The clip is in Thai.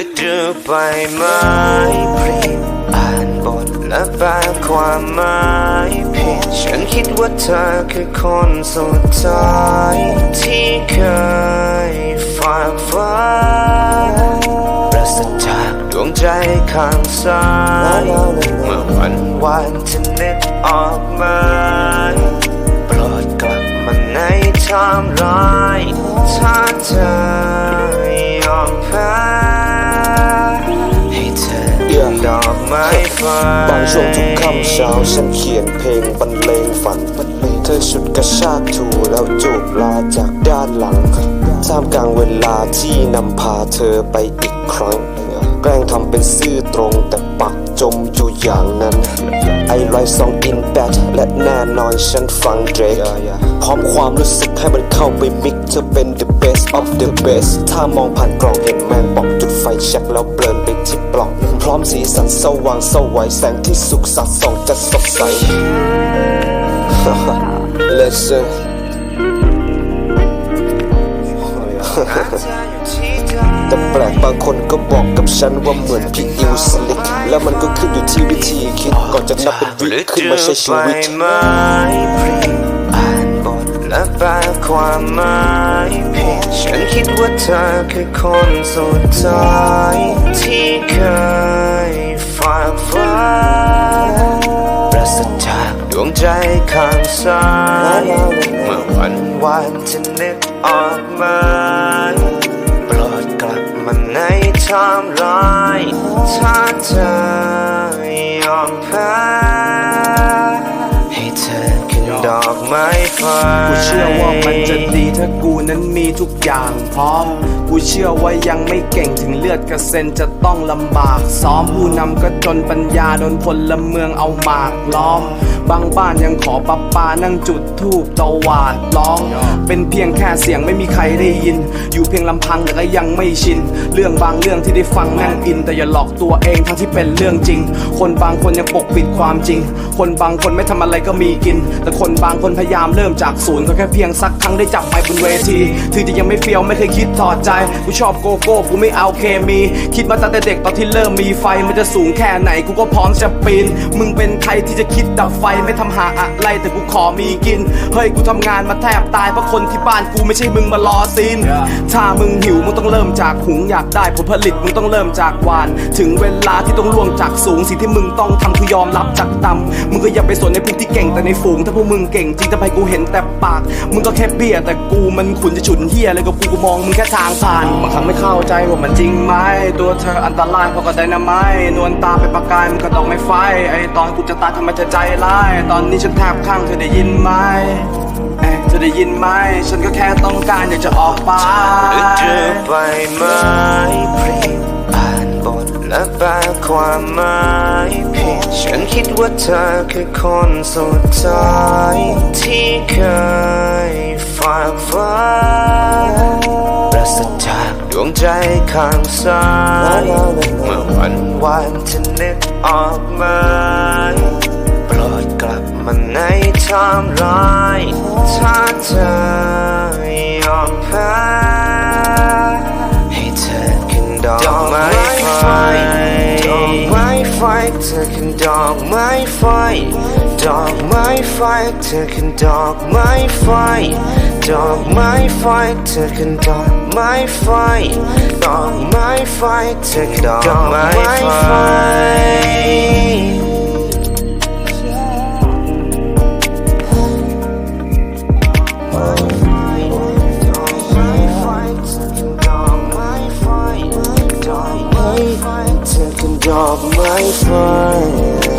ฤดูใบไม้ผลิอ่านบทและแปลความหมาย ฉันคิดว่าเธอคือคนสุดท้ายที่เคยฝากฟ้าปราศจากดวงใจข้างซ้าย ไม้ไฟบางช่วงทุกค่ำเช้าฉันเขียนเพลงบรรเลงฝันเธอชุดกระชากถูแล้วจูบลาจากด้านหลังท่ามกลางเวลาที่นำพาเธอไปอีกครั้ง แกล้งทำเป็นซื่อตรงแต่ปักจมอยู่อย่างนั้นไอไรซองอินแบทและแน่นอนฉันฟังเดรกพร้อมความรู้สึกให้มันเข้าไปมิกเธอเป็น the best of the best ถ้ามองผ่านกล่องเห็นแมงปอกจุดไฟแช็กแล้วเบลินไปที่ปล่องพ ร้อมสีสันสว่างสวัยแสงที่สุกสัดส่องจะสดใส Listen แต่แปลกบางคนก็บอกกับฉันว่าเหมือนพี่อิวสลิกแล้วมันก็ขึ้นอยู่ที่วิธีคิดก่อนจะนับเป็นวิขึ้นมาใช้ชีวิตอ่านบทและแปลความหมาย ฉันคิดว่าเธอคือคนสุดท้ายที่เคยฝากฟ้าปราศจากดวงใจข้างซ้ายเมื่อวันวานจะนึกออกไหมาโปรดกลับมาในไทม์ไลน์ถ้าเธอยอมแพ้ให้เธอขึ้นดอกไม้ไฟกูเชื่อว่ามันจะดีถ้ากู นั้นมีทุกอย่างพร้อม กูเชื่อว่ายังไม่เก่งถึงเลือดกระเซ็นจะต้องลำบาก ซ้อมผู้นำก็จนปัญญาโดนพลเมืองเอาหมากล้อม บางบ้านยังขอปะปานั่งจุดทูบตวาดร้อง เป็นเพียงแค่เสียงไม่มีใครได้ยิน อยู่เพียงลำพังแต่ก็ยังไม่ชิน เรื่องบางเรื่องที่ได้ฟังแม่งอิน แต่อย่าหลอกตัวเองทั้งที่เป็นเรื่องจริง คนบางคนยังปกปิดความจริง คนบางคนไม่ทำอะไรก็มีกิน แต่คนบางคนพยายามเริ่มจากศูนย์ก็แค่เพียงสักครั้งได้จับไปบนเวทีถึงจะยังไม่เฟี้ยวไม่เคยคิดถอดใจกูชอบโกโก้กูไม่เอาเคมี คิดมาตั้งแต่เด็กตอนที่เริ่มมีไฟมันจะสูงแค่ไหนกูก็พร้อมจะปีนมึงเป็นใครที่จะคิดดับไฟไม่ทำหาอะไรแต่กูขอมีกิน เฮ้ยกูทำงานมาแทบตายเพราะคนที่บ้านกูไม่ใช่มึงมารอซีนถ้ามึงหิวมึงต้องเริ่มจากหุงอยากได้ผลผลิตมึงต้องเริ่มจากหวาน ถึงเวลาที่ต้องล่วงจากสูงสิ่งที่มึงต้องทำคือยอมรับจากต่ำมึงก็อย่าไปสนในพวกที่เก่งแต่ในฝูง ถ้าพวกมึงเก่งจริงทำไมกูเห็นแต่ปาก มึงก็แค่เบี้ยแต่กูมันขุนจะฉุนเฮียอะไรกับกูกูมองมึงแค่ทางผ่านบางครั้งไม่เข้าใจว่ามันจริงไหมตัวเธออันตรายเพราะก็ไดนาไมต์นวลตาเป็นประกายมันก็ดอกไม่ไฟไอตอนกูจะตายทำไมเธอใจร้ายตอนนี้ฉันแทบข้างเธอได้ยินไหมเอ๊ะเธอได้ยินไหม ฉันก็แค่ต้องการอยากจะออกไปหรือเจอใบไหม้ผลิอ่านบทและแปลความหมายผิดฉันคิดว่าเธอคือคนสุดท้ายที่เคยฝากฟ้าปราศจากดวงใจข้างซ้ายเมื่อวันวานจะนึกออกไหมาโปรดกลับมาในไทม์ไลน์ถ้าเธอยอมแพ้ให้เธอขึ้นดอกไม้ไฟดอกไม้ไฟเธอขึ้นดอกไม้ไฟดอกไม้ไฟเธอขึ้นดอกไม้ไฟดอกไม้ไฟเธอขึ้นดอกไม้ไฟดอกไม้ไฟเธอขึ้นดอกไม้ไฟ ดอกไม้